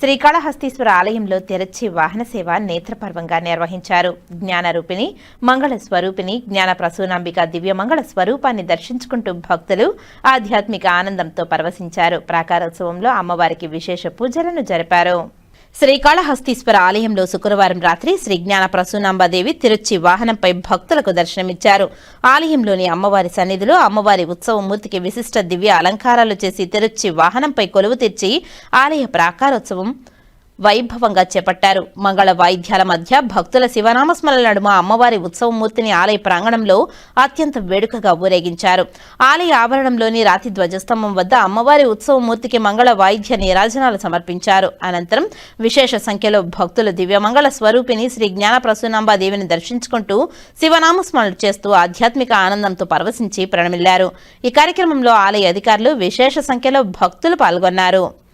శ్రీకాళహస్తీశ్వర ఆలయంలో తెరచి వాహన సేవ నేత్రపర్వంగా నిర్వహించారు. జ్ఞానరూపిణి మంగళ స్వరూపిణి జ్ఞాన ప్రసూనాంబిక దివ్యమంగళ స్వరూపాన్ని దర్శించుకుంటూ భక్తులు ఆధ్యాత్మిక ఆనందంతో పరవశించారు. ప్రాకారోత్సవంలో అమ్మవారికి విశేష పూజలను జరిపారు. శ్రీకాళహస్తీశ్వర ఆలయంలో శుక్రవారం రాత్రి శ్రీ జ్ఞాన ప్రసూనాంబాదేవి తిరుచి వాహనంపై భక్తులకు దర్శనమిచ్చారు. ఆలయంలోని అమ్మవారి సన్నిధిలో అమ్మవారి ఉత్సవమూర్తికి విశిష్ట దివ్య అలంకారాలు చేసి తిరుచి వాహనంపై కొలువు తెచ్చి ఆలయ ప్రాకారోత్సవం వైభవంగా చేపట్టారు. మంగళ వాయిద్యాల మధ్య భక్తుల శివనామస్మరణ నడుమ అమ్మవారి ఉత్సవమూర్తిని ఆలయ ప్రాంగణంలో అత్యంత వేడుకగా ఊరేగించారు. ఆలయ ఆవరణంలోని రాతి ధ్వజస్తంభం వద్ద అమ్మవారి ఉత్సవమూర్తికి మంగళ వాయిద్య నీరాజనాలు సమర్పించారు. అనంతరం విశేష సంఖ్యలో భక్తులు దివ్యమంగళ స్వరూపిణి శ్రీ జ్ఞాన ప్రసూనాంబ దేవిని దర్శించుకుంటూ శివనామస్మరణలు చేస్తూ ఆధ్యాత్మిక ఆనందంతో పరవశించి ప్రణమిల్లారు. ఈ కార్యక్రమంలో ఆలయ అధికారులు విశేష సంఖ్యలో భక్తులు పాల్గొన్నారు.